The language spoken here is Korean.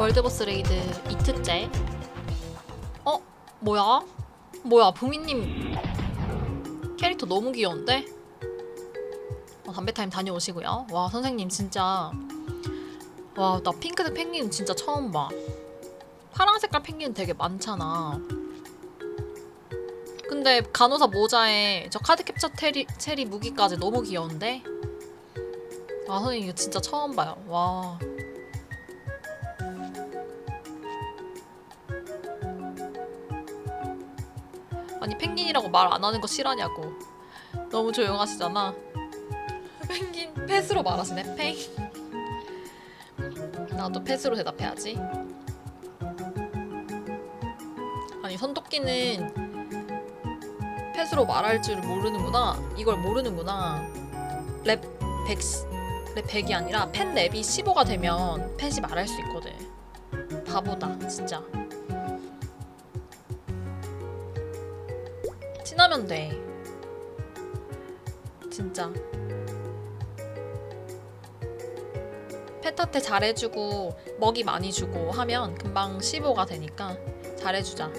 월드버스 레이드 이트째. 어? 뭐야? 뭐야? 부미님 캐릭터 너무 귀여운데? 어, 담배 타임 다녀오시고요. 와 선생님 진짜 와 나 핑크색 펭귄 진짜 처음 봐. 파랑 색깔 펭귄 되게 많잖아. 근데 간호사 모자에 저 카드 캡처 테리, 체리 무기까지 너무 귀여운데? 아 선생님 이거 진짜 처음 봐요. 와. 아니 펭귄이라고 말 안 하는 거 싫어하냐고. 너무 조용하시잖아. 펭귄 펫으로 말하시네. 펭. 나도 펫으로 대답해야지. 아니 선도끼는 펫으로 말할 줄 모르는구나. 이걸 모르는구나. 랩 100, 랩 100이 아니라 펫 랩이 15가 되면 펫이 말할 수 있거든. 바보다, 진짜. 친하면 돼. 진짜. 펫한테 잘해주고 먹이 많이 주고 하면 금방 15가 되니까 잘해주자.